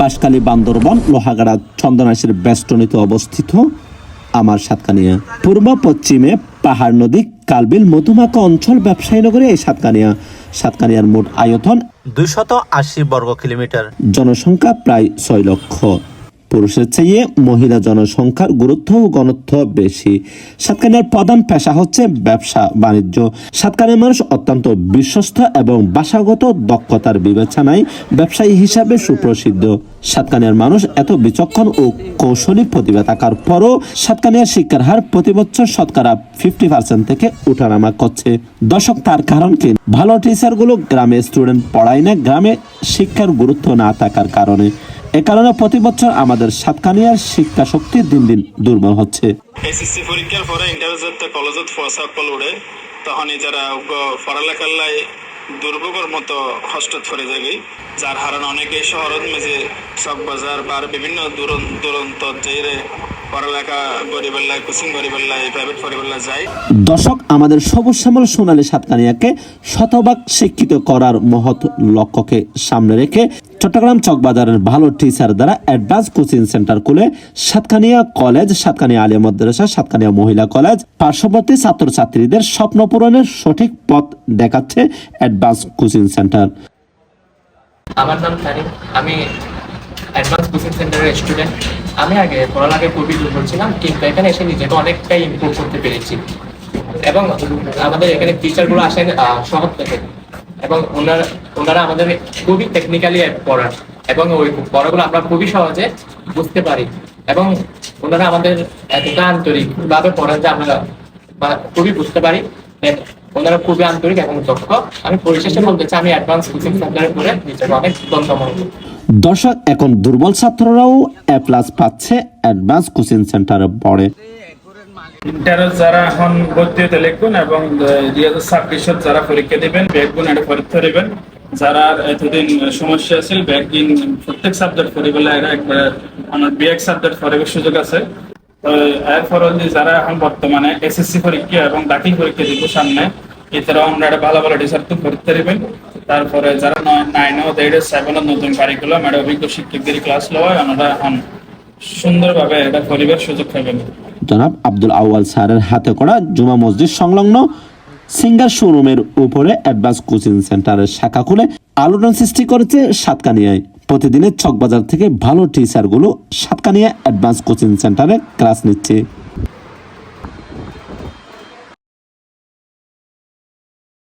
বাঁশখালী বান্দরবন লোহাগাড়া চন্দনাশের বেষ্টনীতে অবস্থিত আমার সাতকানিয়া। পূর্ব পশ্চিমে পাহাড় নদী কালবিল মধুমাকা অঞ্চল ব্যবসায়ী নগরে এই সাতকানিয়া। সাতকানিয়ার মোট আয়তন দুইশত আশি বর্গ কিলোমিটার। জনসংখ্যা প্রায় ছয় লক্ষ। পুরুষের চেয়ে মহিলা জনসংখ্যার গুরুত্ব ও ঘনত্ব বেশি। সাতকানিয়ার প্রধান পেশা হচ্ছে ব্যবসা, বাণিজ্য। সাতকানিয়ার মানুষ অত্যন্ত বিশ্বস্ত এবং ভাষাগত দক্ষতার বিবেচনায় ব্যবসায়ী হিসাবে সুপ্রসিদ্ধ। সাতকানিয়ার মানুষ এত বিচক্ষণ ও কৌশলী প্রতিভা থাকার পরও সাতকানিয়ার শিক্ষার হার প্রতি বছর শতকরা ফিফটি পার্সেন্ট থেকে উঠানামা করছে। দর্শক, তার কারণ কি? ভালো টিচারগুলো গ্রামে স্টুডেন্ট পড়ায় না, গ্রামে শিক্ষার গুরুত্ব না থাকার কারণে। এ কারণে প্রতি বছর আমাদের সাতকানিয়ার শিক্ষা শক্তি দিন দিন দুর্বল হচ্ছে। এসএসসি পরীক্ষার পরে ইন্টারভিউতে কলেজত ফসা তখন যারা পড়ালেখার লাই দুর্ভোগের মতো হস্তত ফরে যাগি যার হারণ অনেকে শহরত চক বাজার বা বিভিন্ন দূরন্ত দর্শক আমাদের সবুজ শ্যামল সোনালী সাতকানিয়াকে শতভাগ শিক্ষিত করার মহৎ লক্ষ্যকে সামনে রেখে চট্টগ্রাম চকবাজারের ভালো টিচার দ্বারা অ্যাডভান্স কোচিং সেন্টার খুলে সাতকানিয়া কলেজ সাতকানিয়া আলিয়া মাদ্রাসা, সাতকানিয়া মহিলা কলেজ পার্শ্ববর্তী ছাত্রছাত্রীদের স্বপ্ন পূরণের সঠিক পথ দেখাচ্ছে অ্যাডভান্স কোচিং সেন্টার আমার নাম তারিক আমি অ্যাডভান্স কোচিং সেন্টারের স্টুডেন্ট আমি আগে পড়ালেখা খুবই দুর্বল ছিলাম, কিন্তু এখানে এসে নিজেকে অনেকটাই ইমপ্রুভ করতে পেরেছি। এবং আমাদের এখানে টিচারগুলো আসেন শহর থেকে। এবং ওনারা ওনারা আমাদের খুবই টেকনিক্যালি পড়ান। এবং ওই পড়াগুলো আমরা খুবই সহজে বুঝতে পারি। এবং ওনারা আমাদের এতটা আন্তরিকভাবে পড়ান যে আমরা খুবই বুঝতে পারি। ওনারা খুবই আন্তরিক এবং দক্ষ। আমি পরিশেষে বলতে চাই, আমি অ্যাডভান্স কোচিং সেন্টারে পড়ে নিজেকে অনেক করি। দর্শক, এখন দুর্বল ছাত্ররাও এ প্লাস পাচ্ছে অ্যাডভান্স কোচিং সেন্টারে পড়ে। ইন্টারও যারা এখন ভর্তি হতে লিখবেন এবং দুই হাজার ছাব্বিশত যারা পরীক্ষা দিবেন ব্যাকগুণ এটা পরীক্ষা দিবেন। যারা এতদিন সমস্যা আছে ব্যাকদিন প্রত্যেক সাবজেক্ট পড়িবেলা একবার আমার বিএক সাবজেক্ট পড়িবার সুযোগ আছে। তো, এর ফলে যারা এখন বর্তমানে এসএসসি পরীক্ষা এবং দাখিল পরীক্ষা দিব সামনে, এছাড়াও আমরা একটা ভালো ভালো টিচার তো পরীক্ষা দিবেন। তারপরে যারা নাইন নাইনও এইট সেভেনের নতুন কারিকুলাম এটা অভিজ্ঞ শিক্ষকদের ক্লাস লওয়া ওনারা এখন সুন্দরভাবে এটা পরিবার সুযোগ পাবেন। জনাব আব্দুল আউয়াল স্যারের হাতে করা জুমা মসজিদ সংলগ্ন সিঙ্গার শোরুমের উপরে অ্যাডভান্স কোচিং সেন্টারের শাখা খুলে আলোড়ন সৃষ্টি করেছে সাতকানিয়ায়। প্রতিদিনের চকবাজার থেকে ভালো টিচারগুলো সাতকানিয়া অ্যাডভান্স কোচিং সেন্টারে ক্লাস নিচ্ছে।